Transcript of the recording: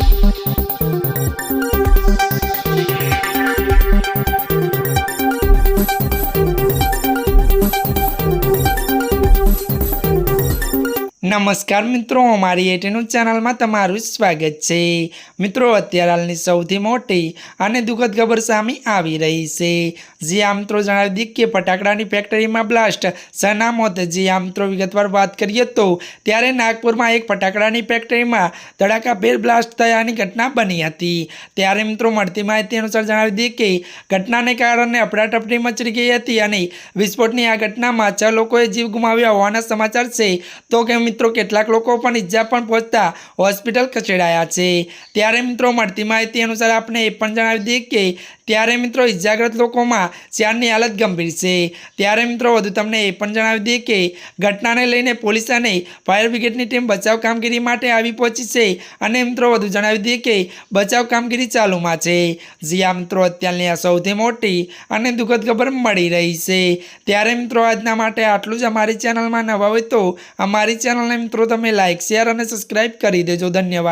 thank you નમસ્કાર મિત્રો, અમારી એટીનું ચેનલમાં તમારું સ્વાગત છે. મિત્રો, અત્યારે હાલની સૌથી મોટી અને દુઃખદ ખબર સામે આવી રહી છે. જે આ મિત્રો જણાવી દીધી કે ફટાકડાની ફેક્ટરીમાં બ્લાસ્ટ સના મોત જે આ મિત્રો વિગતવાર વાત કરીએ તો, ત્યારે નાગપુરમાં એક ફટાકડાની ફેક્ટરીમાં ધડાકાભેર બ્લાસ્ટ થયાની ઘટના બની હતી. ત્યારે મિત્રો, મળતી માહિતી અનુસાર જણાવી દીધી કે ઘટનાને કારણે અફડાતફડી મચી ગઈ હતી અને વિસ્ફોટની આ ઘટનામાં છ લોકોએ જીવ ગુમાવ્યા હોવાના સમાચાર છે. તો કે મિત્રો, કેટલાક લોકો પણ ઈજા પણ પહોંચતા હોસ્પિટલ ખસેડાયા છે. ત્યારે મિત્રો, મળતી માહિતી અનુસાર આપણે એ પણ જણાવી દઈએ કે ત્યારે મિત્રો ઈજાગ્રસ્ત લોકોમાં ચારની હાલત ગંભીર છે. ત્યારે મિત્રો વધુ તમને એ પણ જણાવી દઈએ કે ઘટનાને લઈને પોલીસ અને ફાયર બ્રિગેડની ટીમ બચાવ કામગીરી માટે આવી પહોંચી છે અને મિત્રો વધુ જણાવી દઈએ કે બચાવ કામગીરી ચાલુમાં છે. જ્યાં મિત્રો, અત્યારની આ સૌથી મોટી અને દુઃખદ ખબર મળી રહી છે. ત્યારે મિત્રો આજના માટે આટલું જ અમારી ચેનલમાં નવા હોય તો અમારી ચેનલને મિત્રો તમે લાઇક શેર અને સબસ્ક્રાઈબ કરી દેજો. ધન્યવાદ.